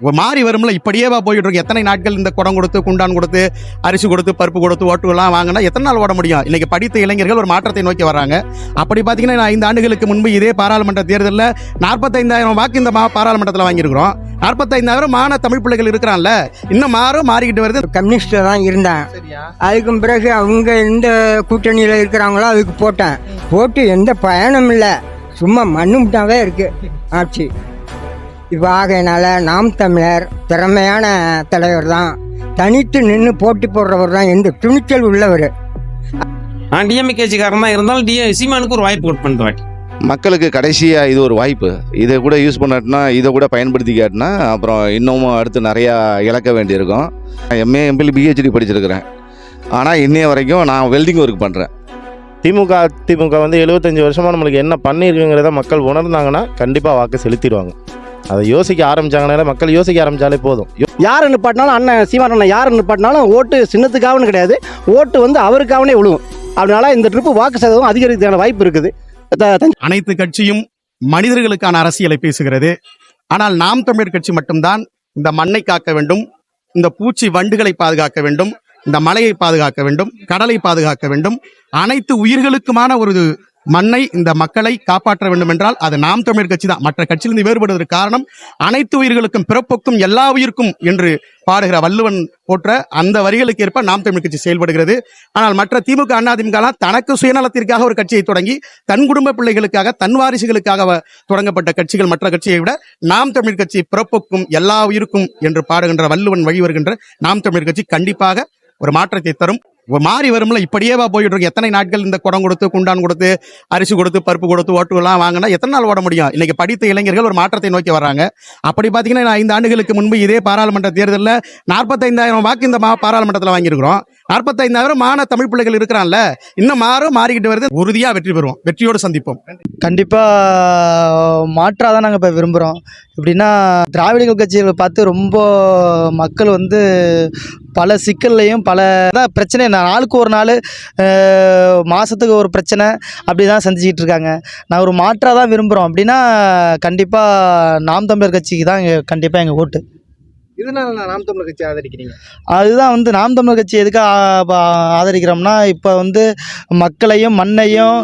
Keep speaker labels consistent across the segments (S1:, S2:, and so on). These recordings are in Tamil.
S1: மாறி வரும்ல இப்படியேவா போயிட்டு இருக்கு. எத்தனை நாட்கள் இந்த குடம் கொடுத்து குண்டான் கொடுத்து அரிசி கொடுத்து பருப்பு கொடுத்து ஓட்டுலாம் வாங்கினா எத்தனை நாள் ஓட முடியும்? இன்னைக்கு படித்த இளைஞர்கள் ஒரு மாற்றத்தை நோக்கி வர்றாங்க. அப்படி பார்த்தீங்கன்னா நான் ஐந்து ஆண்டுகளுக்கு முன்பு இதே பாராளுமன்ற தேர்தலில் நாற்பத்தைந்தாயிரம் வாக்கு இந்த மா பாராளுமன்றத்தில் வாங்கியிருக்கிறோம். நாற்பத்தைந்தாயிரம் மான தமிழ் பிள்ளைகள் இருக்கிறான்ல இன்னும் மாறும் மாறிக்கிட்டு வருது.
S2: கம்யூனிஸ்ட் தான் இருந்தேன். அதுக்கும் பிறகு அவங்க எந்த கூட்டணியில் இருக்கிறாங்களோ அதுக்கு போட்டேன். போட்டு எந்த பயனும் இல்லை. சும்மா மண்ணுமிட்டாவே இருக்கு. ஆட்சி. இப்போ ஆகையினால நாம் தமிழர் திறமையான தலைவர் தான். தனித்து நின்று போட்டி போடுறவர் தான் எந்த துணிச்சல் உள்ளவர்.
S3: நான் டிஎம்கே கட்சிக்காரன் தான் இருந்தாலும் டிஎ சீமானுக்கு ஒரு வாய்ப்பு கொடுப்பேன் வாட்டி
S4: மக்களுக்கு கடைசியாக இது ஒரு வாய்ப்பு. இதை கூட யூஸ் பண்ணாட்டினா இதை கூட பயன்படுத்திக்காட்டினா அப்புறம் இன்னமும் அடுத்து நிறையா இழக்க வேண்டியிருக்கும். எம்ஏ எம்பிள் பிஹெச்டி படிச்சிருக்கிறேன். ஆனால் இன்னைய வரைக்கும் நான் வெல்டிங் ஒர்க் பண்ணுறேன்
S5: திமுக திமுக வந்து எழுபத்தஞ்சு வருஷமாக நம்மளுக்கு என்ன பண்ணியிருக்குங்கிறத மக்கள் உணர்ந்தாங்கன்னா கண்டிப்பாக வாக்கு செலுத்திடுவாங்க. அதை யோசிக்க ஆரம்பிச்சாங்கனால மக்கள் யோசிக்க ஆரம்பிச்சாலே போதும்.
S6: யார் நிப்பாட்டினாலும் அண்ணன் சீமான் அண்ணன் யார் நிப்பாட்டினாலும் ஓட்டு சின்னத்துக்காகனு கிடையாது. ஓட்டு வந்து அவருக்காகனே விழுவும். அதனால இந்த ட்ரிப்பு வாக்கு சதவீதம் அதிகரிக்கிறதுக்கான வாய்ப்பு இருக்குது.
S1: அனைத்து கட்சியும் மனிதர்களுக்கான அரசியலை பேசுகிறது. ஆனால் நாம் தமிழர் கட்சி மட்டும்தான் இந்த மண்ணை காக்க வேண்டும் இந்த பூச்சி வண்டுகளை பாதுகாக்க வேண்டும் இந்த மலையை பாதுகாக்க வேண்டும் கடலை பாதுகாக்க வேண்டும். அனைத்து உயிர்களுக்குமான ஒரு மண்ணை இந்த மக்களை காப்பாற்ற வேண்டும் என்றால் அது நாம் தமிழர் கட்சி தான் மற்ற கட்சியிலிருந்து வேறுபடுவதற்கு காரணம் அனைத்து உயிர்களுக்கும் பிறப்புக்கும் எல்லா உயிருக்கும் என்று பாடுகிற வள்ளுவன் போற்ற அந்த வரிகளுக்கு ஏற்ப நாம் தமிழ் கட்சி செயல்படுகிறது. ஆனால் மற்ற திமுக அண்ணா தனக்கு சுயநலத்திற்காக ஒரு கட்சியை தொடங்கி தன் குடும்ப பிள்ளைகளுக்காக தன் வாரிசுகளுக்காக வ- தொடங்கப்பட்ட கட்சிகள் மற்ற கட்சியை விட நாம் தமிழ் கட்சி பிறப்புக்கும் எல்லா உயிருக்கும் என்று பாடுகின்ற வள்ளுவன் வழி வருகின்ற நாம் தமிழ் கட்சி கண்டிப்பாக ஒரு மாற்றத்தை தரும். மாறி வரும்ல இப்படியேவா போயிட்டு இருக்கு. எத்தனை நாட்கள் இந்த குடம் கொடுத்து குண்டான் கொடுத்து அரிசி கொடுத்து பருப்பு கொடுத்து ஓட்டுலாம் வாங்கினா எத்தனை நாள் ஓட முடியும்? இன்னைக்கு படித்த இளைஞர்கள் ஒரு மாற்றத்தை நோக்கி வர்றாங்க அப்படி பார்த்தீங்கன்னா நான் ஐந்து ஆண்டுகளுக்கு முன்பு இதே பாராளுமன்ற தேர்தலில் நாற்பத்தைந்தாயிரம் வாக்கு இந்த மா பாராளுமன்றத்தில் வாங்கியிருக்கிறோம். நாற்பத்தைந்தாயிரம் மான தமிழ் பிள்ளைகள் இருக்கிறான்ல இன்னும் மாறும் மாறிக்கிட்டு வருது. உறுதியாக வெற்றி பெறுவோம். வெற்றியோடு சந்திப்போம்.
S7: கண்டிப்பாக மாற்றாக தான் நாங்கள் இப்போ விரும்புகிறோம் எப்படின்னா திராவிடர்கள் கட்சிகளை பார்த்து ரொம்ப மக்கள் வந்து பல சிக்கல்லையும் பல அதான் பிரச்சனை. நான் நாளுக்கு ஒரு நாள் மாதத்துக்கு ஒரு பிரச்சனை அப்படி தான் சந்திச்சிக்கிட்டு இருக்காங்க. நான் ஒரு மாற்றாக தான் விரும்புகிறோம் அப்படின்னா கண்டிப்பாக நாம் தமிழர் கட்சிக்கு தான் எங்கள் கண்டிப்பாக எங்கள் ஓட்டு.
S6: இதனால நான் நாம் தமிழர் கட்சி ஆதரிக்கிறீங்க?
S7: அதுதான் வந்து நாம் தமிழர் கட்சி எதுக்கு ஆ- ப- ஆதரிக்கிறோம்னா இப்போ வந்து மக்களையும் மண்ணையும்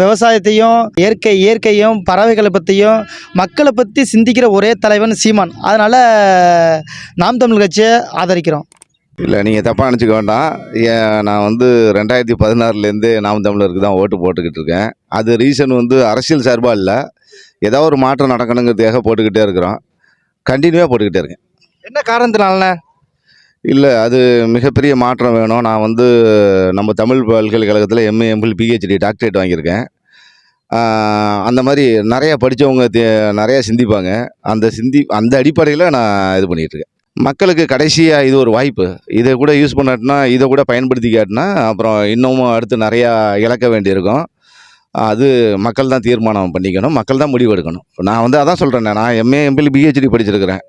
S7: விவசாயத்தையும் இயற்கை இயற்கையும் பறவைகளை பற்றியும் மக்களை பற்றி சிந்திக்கிற ஒரே தலைவன் சீமான். அதனால் நாம் தமிழ் கட்சியை ஆதரிக்கிறோம்.
S4: இல்லை நீங்கள் தப்பாக நினச்சிக்க வேண்டாம். ஏன் நான் வந்து ரெண்டாயிரத்தி பதினாறுலேருந்து நாம் தமிழருக்கு தான் ஓட்டு போட்டுக்கிட்டு இருக்கேன். அது ரீசன் வந்து அரசியல் சார்பாக இல்லை. ஏதோ ஒரு மாற்றம் நடக்கணுங்கிறதுக்காக போட்டுக்கிட்டே இருக்கிறோம். கண்டினியூவாக போட்டுக்கிட்டே இருக்கேன்.
S6: என்ன காரணத்தினாலண்ணே
S4: இல்லை அது மிகப்பெரிய மாற்றம் வேணும். நான் வந்து நம்ம தமிழ் பல்கலைக்கழகத்தில் எம்ஏ எம்பிள் பிஹெச்டி டாக்டரேட் வாங்கியிருக்கேன். அந்த மாதிரி நிறையா படித்தவங்க நிறையா சிந்திப்பாங்க. அந்த சிந்தி அந்த அடிப்படையில் நான் இது பண்ணிகிட்டு இருக்கேன். மக்களுக்கு கடைசியாக இது ஒரு வாய்ப்பு. இதை கூட யூஸ் பண்ணாட்டினா இதை கூட பயன்படுத்திக்காட்டினா அப்புறம் இன்னமும் அடுத்து நிறையா இழக்க வேண்டியிருக்கும். அது மக்கள் தான் தீர்மானம் பண்ணிக்கணும். மக்கள் தான் முடிவு எடுக்கணும். நான் வந்து அதான் சொல்கிறேன் நான் எம்ஏ எம்பிள் பிஹெச்டி படிச்சிருக்கிறேன்.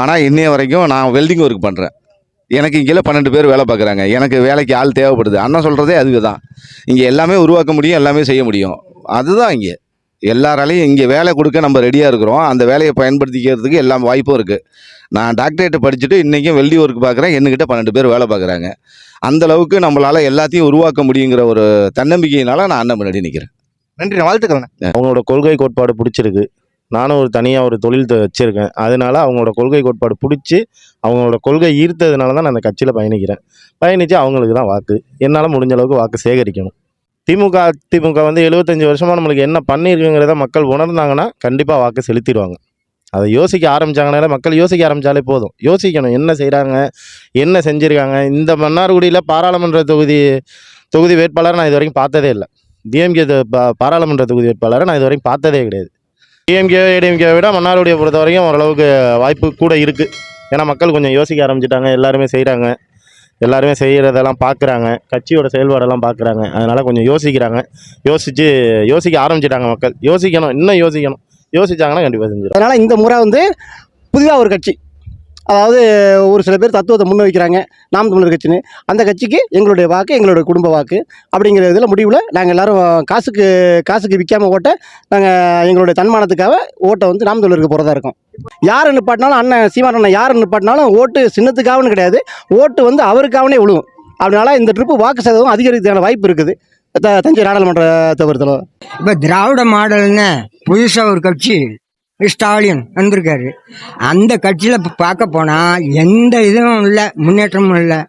S4: ஆனால் இன்னைய வரைக்கும் நான் வெல்டிங் ஒர்க் பண்ணுறேன் எனக்கு இங்கே பன்னெண்டு பேர் வேலை பார்க்குறாங்க. எனக்கு வேலைக்கு ஆள் தேவைப்படுது. அண்ணன் சொல்கிறதே அதுதான் இங்கே எல்லாமே உருவாக்க முடியும் எல்லாமே செய்ய முடியும். அதுதான் இங்கே. எல்லாராலையும் இங்கே வேலை கொடுக்க நம்ம ரெடியாக இருக்கிறோம். அந்த வேலையை பயன்படுத்திக்கிறதுக்கு எல்லா வாய்ப்பும் இருக்குது நான் டாக்டரேட் படிச்சுட்டு இன்றைக்கும் வெல்டி ஒர்க் பார்க்குறேன். என்கிட்ட பன்னெண்டு பேர் வேலை பார்க்குறாங்க. அந்த அளவுக்கு நம்மளால் எல்லாத்தையும் உருவாக்க முடியுங்கிற ஒரு தன்னம்பிக்கையினால நான் அண்ணன் முன்னாடி நிற்கிறேன்
S6: நன்றி வாழ்த்துக்கள்
S5: அவங்களோட கொள்கை கோட்பாடு பிடிச்சிருக்கு. நானும் ஒரு தனியாக ஒரு தொழில் வச்சிருக்கேன். அதனால அவங்களோட கொள்கை கோட்பாடு பிடிச்சி அவங்களோட கொள்கை ஈர்த்ததுனால தான் நான் அந்த கட்சியில் பயணிக்கிறேன். பயணித்து அவங்களுக்கு தான் வாக்கு. என்னால் முடிஞ்ச அளவுக்கு வாக்கு சேகரிக்கணும். திமுக திமுக வந்து எழுபத்தஞ்சு வருஷமாக நம்மளுக்கு என்ன பண்ணியிருக்குங்கிறத மக்கள் உணர்ந்தாங்கன்னா கண்டிப்பாக வாக்கு செலுத்திடுவாங்க. அதை யோசிக்க ஆரம்பித்தாங்கனால மக்கள் யோசிக்க ஆரம்பித்தாலே போதும். யோசிக்கணும் என்ன செய்கிறாங்க என்ன செஞ்சுருக்காங்க. இந்த மன்னார்குடியில் பாராளுமன்ற தொகுதி தொகுதி வேட்பாளரை நான் இது வரைக்கும் பார்த்ததே இல்லை. டிஎம்கே பாராளுமன்ற தொகுதி வேட்பாளரை நான் இது வரைக்கும் பார்த்ததே கிடையாது. டிஎம்கே ஏடிஎம்கே விட மன்னார்குடியை பொறுத்த வரைக்கும் ஓரளவுக்கு வாய்ப்பு கூட இருக்குது ஏன்னா மக்கள் கொஞ்சம் யோசிக்க ஆரம்பிச்சிட்டாங்க எல்லாருமே செய்கிறாங்க எல்லாருமே செய்கிறதெல்லாம் பார்க்குறாங்க கட்சியோட செயல்பாடெல்லாம் பார்க்குறாங்க அதனால் கொஞ்சம் யோசிக்கிறாங்க. யோசித்து யோசிக்க ஆரம்பிச்சிட்டாங்க மக்கள். யோசிக்கணும் இன்னும் யோசிக்கணும். யோசிச்சாங்கன்னா கண்டிப்பாக செஞ்சிடும்
S6: அதனால் இந்த முறை வந்து புதிதாக ஒரு கட்சி. அதாவது ஒரு சில பேர் தத்துவத்தை முன் வைக்கிறாங்க நாம் தமிழர் கட்சின்னு. அந்த கட்சிக்கு எங்களுடைய வாக்கு எங்களுடைய குடும்ப வாக்கு அப்படிங்கிற இதில் முடிவில் நாங்கள் எல்லோரும் காசுக்கு காசுக்கு விற்காமல் ஓட்ட நாங்கள் எங்களுடைய தன்மானத்துக்காக ஓட்டை வந்து நாம் தமிழருக்கு போகிறதா இருக்கும். யார் நிப்பாட்டினாலும் அண்ணன் சீமான் அண்ணன் யார் நிப்பாட்டினாலும் ஓட்டு சின்னத்துக்காகனு கிடையாது. ஓட்டு வந்து அவருக்காகனே விழுவும். அதனால இந்த ட்ரிப்பு வாக்கு சதவீதம் அதிகரிக்கிறதுக்கான வாய்ப்பு இருக்குது. த- தஞ்சை நாடாளுமன்ற தவிர்த்தலோ
S2: இப்போ திராவிட மாடல்னு புதுசாக ஒரு கட்சி ஸ்டாலின் வந்திருக்காரு. அந்த கட்சியில் இப்போ பார்க்க போனால் எந்த இதுவும் இல்லை முன்னேற்றமும் இல்லை.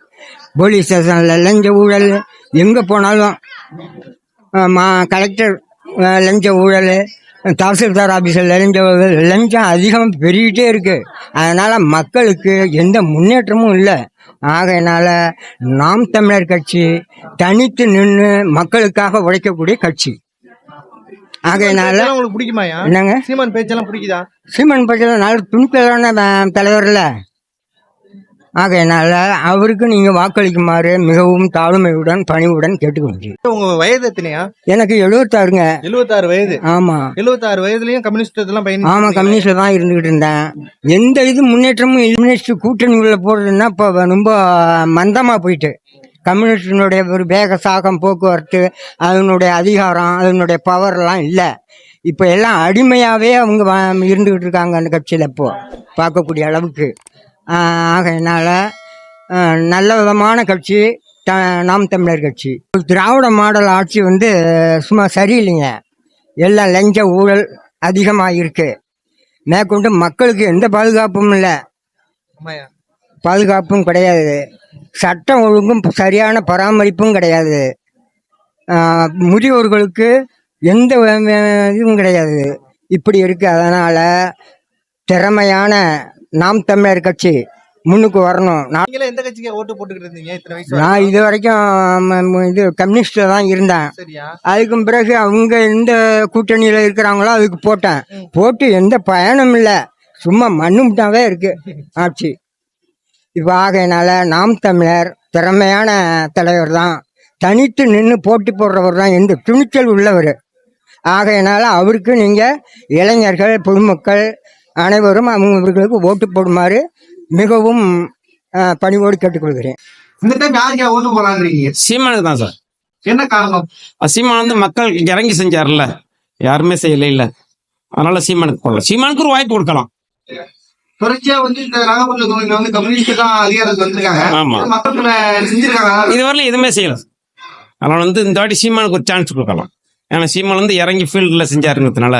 S2: போலீஸ் ஸ்டேஷனில் லஞ்ச ஊழல் எங்கே போனாலும் மா கலெக்டர் லஞ்ச ஊழல் தாசில்தார் ஆஃபீஸில் லஞ்ச ஊழல் லஞ்சம் அதிகம் பெருகிட்டே இருக்கு. அதனால் மக்களுக்கு எந்த முன்னேற்றமும் இல்லை. ஆகையினால நாம் தமிழர் கட்சி தனித்து நின்று மக்களுக்காக உழைக்கக்கூடிய கட்சி. ஆகையினால
S7: பேச்செல்லாம் உங்களுக்கு பிடிக்குமாயா
S2: என்னங்க?
S7: சீமான் பேச்செல்லாம் பிடிக்குதா?
S2: சீமன் பட்டியல நல்ல துணிச்சலான தலைவர்ல. ஆகையினால அவருக்கு நீங்க வாக்களிக்குமாறு மிகவும் தாழ்மையுடன் பணிவுடன் கேட்டுக்கொள்கிறேன்.
S7: உங்க வயது எத்தனையா?
S2: எனக்கு எழுபத்தாறுங்க
S7: எழுபத்தாறு வயது.
S2: ஆமா.
S7: எழுபத்தாறு வயதுலயும் கம்யூனிஸ்ட் இதெல்லாம் பயணி
S2: ஆமா கம்யூனிஸ்ட்ல தான் இருந்துகிட்டு இருந்தேன். எந்த இது முன்னேற்றமும் கம்யூனிஸ்ட் கூட்டணிக்குள்ள போறதுன்னா இப்போ ரொம்ப மந்தமா போயிட்டு. கம்யூனிஸ்டினுடைய ஒரு வேக சாகம் போக்குவரத்து அதனுடைய அதிகாரம் அதனுடைய பவர்லாம் இல்லை. இப்போ எல்லாம் அடிமையாகவே அவங்க இருந்துகிட்டு இருக்காங்க அந்த கட்சியில் இப்போ. பார்க்கக்கூடிய அளவுக்கு. ஆகையினால நல்ல விதமான கட்சி த நாம் தமிழர் கட்சி. திராவிட மாடல் ஆட்சி வந்து சும்மா சரியில்லைங்க. எல்லாம் லஞ்ச ஊழல் அதிகமாக இருக்கு மேற்கொண்டு மக்களுக்கு எந்த பாதுகாப்பும் இல்லை. பாதுகாப்பும் கிடையாது. சட்டம் ஒழுங்கும் சரியான பராமரிப்பும் கிடையாது. முதியோர்களுக்கு எந்த இதுவும் கிடையாது. இப்படி இருக்கு. அதனால திறமையான நாம் தமிழர் கட்சி முன்னுக்கு வரணும்.
S7: நீங்களே எந்த கட்சிக்கு ஓட்டு போட்டுக்கிட்டு இருந்தீங்க இத்தனை வயசு
S2: நான்? இது வரைக்கும் இது கம்யூனிஸ்டில் தான் இருந்தேன்.
S7: சரியா?
S2: அதுக்கும் பிறகு அவங்க எந்த கூட்டணியில் இருக்கிறாங்களோ அதுக்கு போட்டேன். போட்டு எந்த பயனும் இல்லை. சும்மா மண்ணுமிட்டாவே இருக்கு. ஆட்சி. இப்போ ஆகையினால நாம் தமிழர் திறமையான தலைவர் தான். தனித்து நின்று போட்டி போடுறவர் தான். எந்த துணிச்சல் உள்ளவர். ஆகையினால அவருக்கு நீங்கள் இளைஞர்கள் பொதுமக்கள் அனைவரும் அவங்களுக்கு ஓட்டு போடுமாறு மிகவும் பணிவோடு கேட்டுக்கொள்கிறேன்.
S1: இந்த டைம் யாருக்கு ஓட்டு
S3: தான் சார்.
S1: என்ன காரணம்?
S3: சீமான் வந்து மக்களுக்கு இறங்கி செஞ்சார்ல. யாருமே செய்யல இல்ல. அதனால சீமானுக்கு போடலாம் சீமானுக்கு ஒரு வாய்ப்பு கொடுக்கலாம்.
S1: தொடர்ச்சியா வந்து இந்த நாகப்பட்டினம் தொகுதியில வந்து கம்யூனிஸ்ட் தான் அதிகாரத்துக்கு வந்திருக்காங்க
S3: ஆமா.
S1: மக்களுக்கு செஞ்சிருக்காங்க.
S3: இதுவரையிலும் எதுவுமே செய்யல. அதனால வந்து இந்த வாட்டி சீமானுக்கு ஒரு சான்ஸ் கொடுக்கலாம். ஏன்னா சீமான் வந்து இறங்கி ஃபீல்டில் செஞ்சாருங்கிறதுனால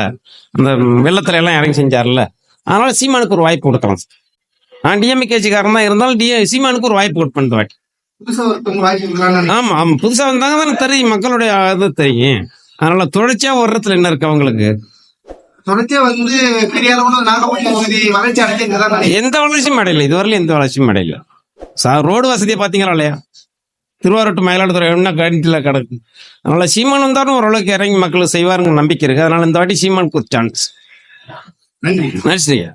S3: அந்த வெள்ளத்துல எல்லாம் இறங்கி செஞ்சார்ல அதனால சீமானுக்கு ஒரு வாய்ப்பு கொடுக்கலாம். நான் டிஎம்கேஜிக்காரன் தான் இருந்தாலும் டி சீமானுக்கு ஒரு வாய்ப்பு கொடுப்பேன் இந்த வாட்டி. ஆமா ஆமா. புதுசா வந்தாங்க தானே தெரியும். மக்களுடைய இது தெரியும். அதனால தொடர்ச்சியா வர்றதுல என்ன இருக்கு அவங்களுக்கு? எந்த வளர்ச்சியும் அடையல. இதுவரையிலும் எந்த வளர்ச்சியும் அடையல. சா ரோடு வசதியை பாத்தீங்களா இல்லையா? திருவாரூர் to மயிலாடுதுறை என்ன கண்டியில் கிடக்கு. அதனால சீமான் வந்தாலும் ஓரளவுக்கு இறங்கி மக்களுக்கு செய்வாருங்க நம்பிக்கை இருக்கு. அதனால இந்த வாட்டி சீமானுக்கு ஒரு சான்ஸ்
S1: நன்றி
S3: நன்றி